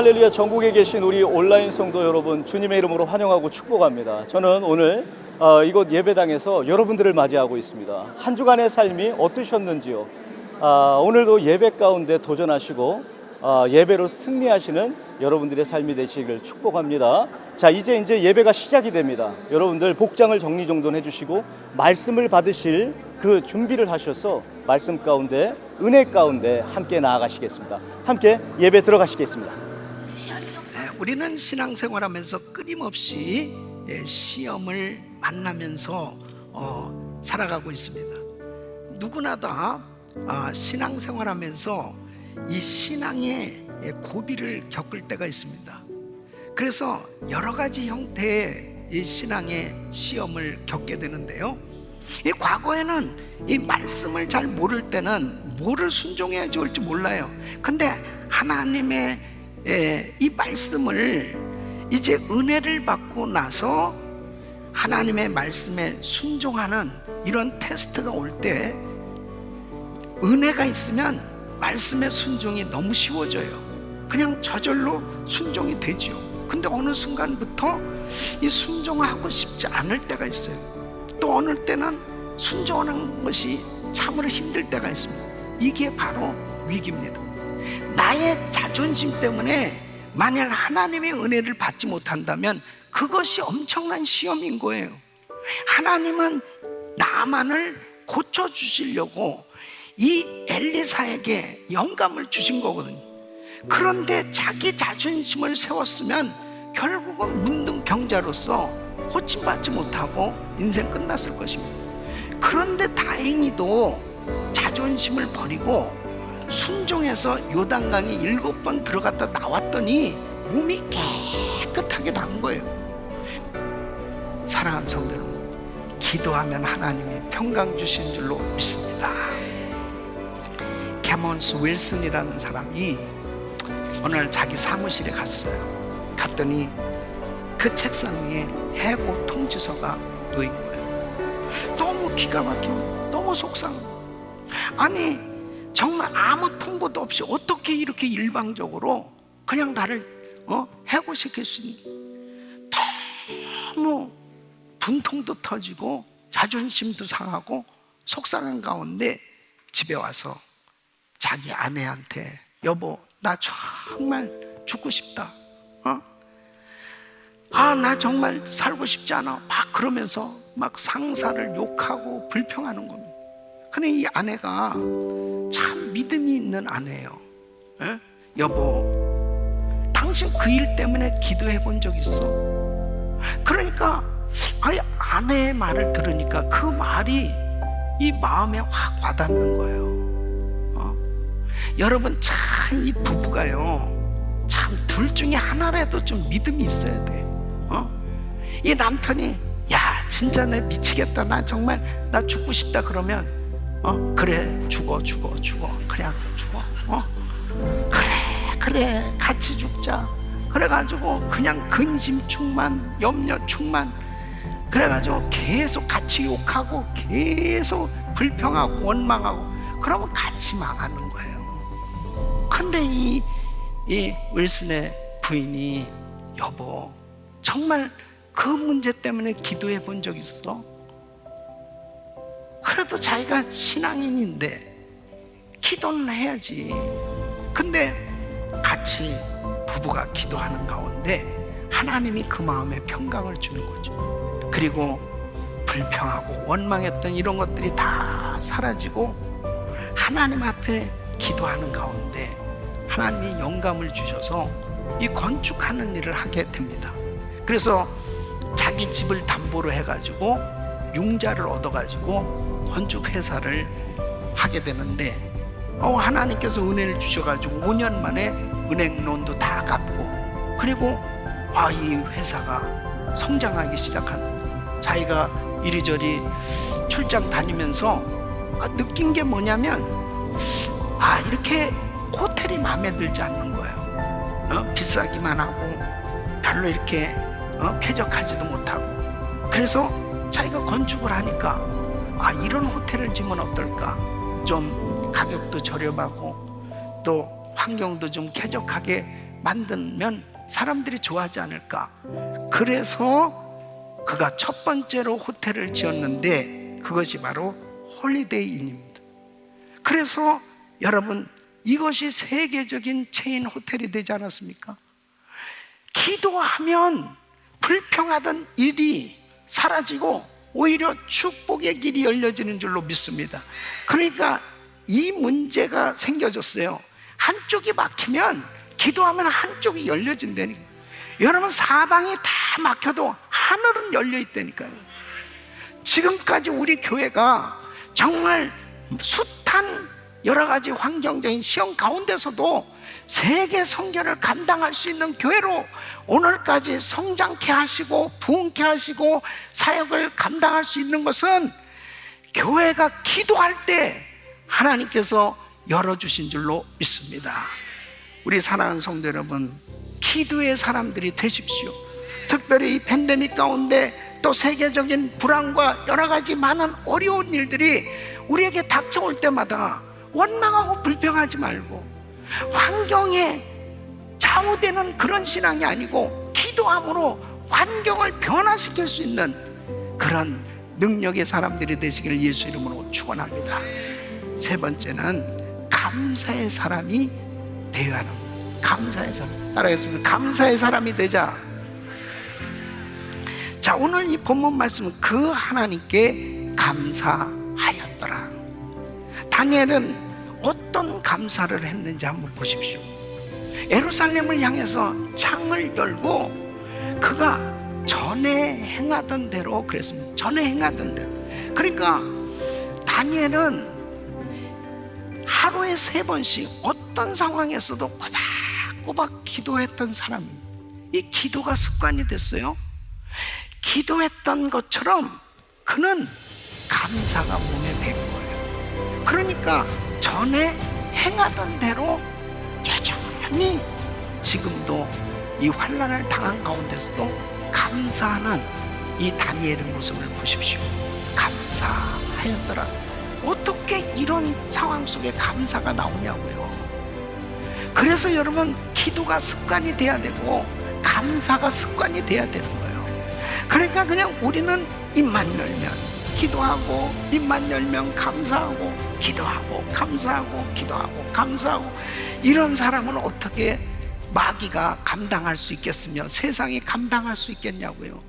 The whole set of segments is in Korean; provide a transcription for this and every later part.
할렐루야 전국에 계신 우리 온라인 성도 여러분 주님의 이름으로 환영하고 축복합니다. 저는 오늘 어, 이곳 예배당에서 여러분들을 맞이하고 있습니다. 한 주간의 삶이 어떠셨는지요? 아, 오늘도 예배 가운데 도전하시고 아, 예배로 승리하시는 여러분들의 삶이 되시길 축복합니다. 자, 이제 이제 예배가 시작이 됩니다. 여러분들 복장을 정리정돈 해 주시고 말씀을 받으실 그 준비를 하셔서 말씀 가운데 은혜 가운데 함께 나아가시겠습니다. 함께 예배 들어가시겠습니다. 네, 우리는 신앙생활하면서 끊임없이 예, 시험을 만나면서 어, 살아가고 있습니다. 누구나 다 아, 신앙생활하면서 이 신앙의 예, 고비를 겪을 때가 있습니다. 그래서 여러 가지 형태의 이 신앙의 시험을 겪게 되는데요. 이 과거에는 이 말씀을 잘 모를 때는 뭐를 순종해야 좋을지 몰라요. 근데 하나님의 예, 이 말씀을 이제 은혜를 받고 나서 하나님의 말씀에 순종하는 이런 테스트가 올 때 은혜가 있으면 말씀의 순종이 너무 쉬워져요. 그냥 저절로 순종이 되지요. 근데 어느 순간부터 이 순종하고 싶지 않을 때가 있어요. 또 어느 때는 순종하는 것이 참으로 힘들 때가 있습니다. 이게 바로 위기입니다. 나의 자존심 때문에 만약 하나님의 은혜를 받지 못한다면 그것이 엄청난 시험인 거예요. 하나님은 나만을 고쳐 주시려고 이 엘리사에게 영감을 주신 거거든요. 그런데 자기 자존심을 세웠으면 결국은 문둥병자로서 고침받지 못하고 인생 끝났을 것입니다. 그런데 다행히도 자존심을 버리고 순종해서 요단강에 일곱 번 들어갔다 나왔더니 몸이 깨끗하게 난 거예요. 사랑하는 여러분, 기도하면 하나님이 평강 주신 줄로 믿습니다. 캐먼스 윌슨이라는 사람이 오늘 자기 사무실에 갔어요. 갔더니 그 책상 위에 해고 통지서가 놓인 거예요. 너무 기가 막히고 너무 속상. 아니 정말 아무 통보도 없이 어떻게 이렇게 일방적으로 그냥 나를 어? 해고시킬 수 있는 너무 분통도 터지고 자존심도 상하고 속상한 가운데 집에 와서 자기 아내한테 여보 나 정말 죽고 싶다 어? 아나 정말 살고 싶지 않아 막 그러면서 막 상사를 욕하고 불평하는 겁니다 근데 이 아내가 참 믿음이 있는 아내예요 예? 여보 당신 그 일 때문에 기도해 본 적 있어 그러니까 아니 아내의 말을 들으니까 그 말이 이 마음에 확 와닿는 거예요 어? 여러분 참 이 부부가요 참 둘 중에 하나라도 좀 믿음이 있어야 돼 어? 이 남편이 야 진짜 내 미치겠다 나 정말 나 죽고 싶다 그러면 어? 그래 죽어 죽어 죽어. 그냥 죽어. 어? 그래 그래. 같이 죽자. 그래가지고 그냥 근심 충만 염려 충만. 그래가지고 계속 같이 욕하고 계속 불평하고 원망하고 그러면 같이 망하는 거예요. 근데 이, 이 윌슨의 부인이 여보 정말 그 문제 때문에 기도해 본 적 있어? 그래도 자기가 신앙인인데 기도는 해야지. 근데 같이 부부가 기도하는 가운데 하나님이 그 마음에 평강을 주는 거죠. 그리고 불평하고 원망했던 이런 것들이 다 사라지고 하나님 앞에 기도하는 가운데 하나님이 영감을 주셔서 이 건축하는 일을 하게 됩니다. 그래서 자기 집을 담보로 해가지고 융자를 얻어가지고 건축 회사를 하게 되는데 어, 하나님께서 은혜를 주셔가지고 5년 만에 은행론도 다 갚고 그리고 아, 이 회사가 성장하기 시작하는 자기가 이리저리 출장 다니면서 아, 느낀 게 뭐냐면 아 이렇게 호텔이 마음에 들지 않는 거예요. 어? 비싸기만 하고 별로 이렇게 어? 쾌적하지도 못하고 그래서 자기가 건축을 하니까 아 이런 호텔을 지면 어떨까 좀 가격도 저렴하고 또 환경도 좀 쾌적하게 만들면 사람들이 좋아하지 않을까? 그래서 그가 첫 번째로 호텔을 지었는데 그것이 바로 홀리데이 인입니다. 그래서 여러분 이것이 세계적인 체인 호텔이 되지 않았습니까? 기도하면 불평하던 일이 사라지고 오히려 축복의 길이 열려지는 줄로 믿습니다. 그러니까 이 문제가 생겨졌어요. 한쪽이 막히면 기도하면 한쪽이 열려진다니까. 여러분 사방이 다 막혀도 하늘은 열려 있다니까요. 지금까지 우리 교회가 정말 숱한 여러 가지 환경적인 시험 가운데서도 세계 성결을 감당할 수 있는 교회로 오늘까지 성장케 하시고 부흥케 하시고 사역을 감당할 수 있는 것은 교회가 기도할 때 하나님께서 열어주신 줄로 믿습니다. 우리 사랑하는 성도 여러분, 기도의 사람들이 되십시오. 특별히 이 팬데믹 가운데 또 세계적인 불안과 여러 가지 많은 어려운 일들이 우리에게 닥쳐올 때마다 원망하고 불평하지 말고 환경에 좌우되는 그런 신앙이 아니고 기도함으로 환경을 변화시킬 수 있는 그런 능력의 사람들이 되시기를 예수 이름으로 축원합니다. 세 번째는 감사의 사람이 되어야 하는. 감사의 사람. 따라하겠습니다. 감사의 사람이 되자. 자, 오늘 이 본문 말씀은 그 하나님께 감사하였더라. 다니엘은 어떤 감사를 했는지 한번 보십시오. 예루살렘을 향해서 창을 열고 그가 전에 행하던 대로 그랬습니다. 전에 행하던 대로. 그러니까 다니엘은 하루에 세 번씩 어떤 상황에서도 꼬박꼬박 기도했던 사람입니다. 이 기도가 습관이 됐어요. 기도했던 것처럼 그는 감사가 몸에 밴 거예요. 그러니까 전에 행하던 대로 여전히 지금도 이 환란을 당한 가운데서도 감사하는 이 다니엘의 모습을 보십시오. 감사하였더라. 어떻게 이런 상황 속에 감사가 나오냐고요. 그래서 여러분 기도가 습관이 돼야 되고 감사가 습관이 돼야 되는 거예요. 그러니까 그냥 우리는 입만 열면 기도하고 입만 열면 감사하고 기도하고 감사하고 기도하고 감사하고 이런 사람은 어떻게 마귀가 감당할 수 있겠으며 세상이 감당할 수 있겠냐고요.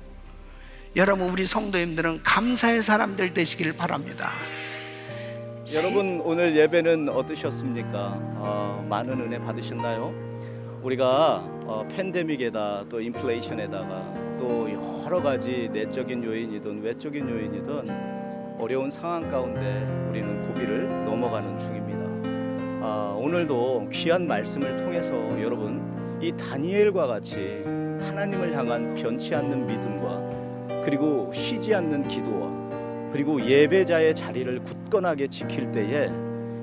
여러분 우리 성도님들은 감사의 사람들 되시길 바랍니다. 여러분 오늘 예배는 어떠셨습니까? 어, 많은 은혜 받으셨나요? 우리가 어, 팬데믹에다 또 인플레이션에다가 또 여러 가지 내적인 요인이든 외적인 요인이든 어려운 상황 가운데 우리는 고비를 넘어가는 중입니다. 아, 오늘도 귀한 말씀을 통해서 여러분 이 다니엘과 같이 하나님을 향한 변치 않는 믿음과 그리고 쉬지 않는 기도와 그리고 예배자의 자리를 굳건하게 지킬 때에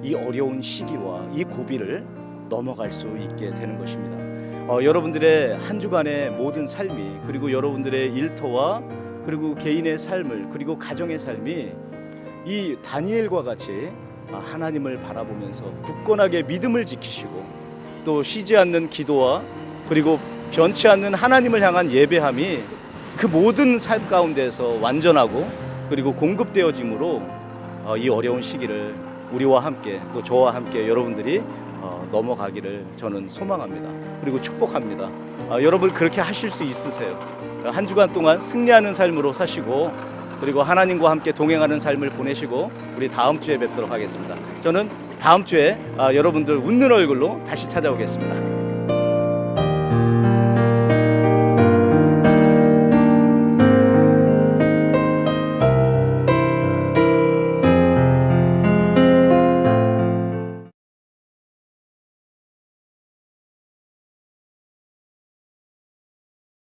이 어려운 시기와 이 고비를 넘어갈 수 있게 되는 것입니다. 어, 여러분들의 한 주간의 모든 삶이 그리고 여러분들의 일터와 그리고 개인의 삶을 그리고 가정의 삶이 이 다니엘과 같이 아, 하나님을 바라보면서 굳건하게 믿음을 지키시고 또 쉬지 않는 기도와 그리고 변치 않는 하나님을 향한 예배함이 그 모든 삶 가운데서 완전하고 그리고 공급되어짐으로 어, 이 어려운 시기를 우리와 함께 또 저와 함께 여러분들이 어, 넘어가기를 저는 소망합니다. 그리고 축복합니다. 아, 여러분 그렇게 하실 수 있으세요. 한 주간 동안 승리하는 삶으로 사시고 그리고 하나님과 함께 동행하는 삶을 보내시고 우리 다음 주에 뵙도록 하겠습니다. 저는 다음 주에 아, 여러분들 웃는 얼굴로 다시 찾아오겠습니다.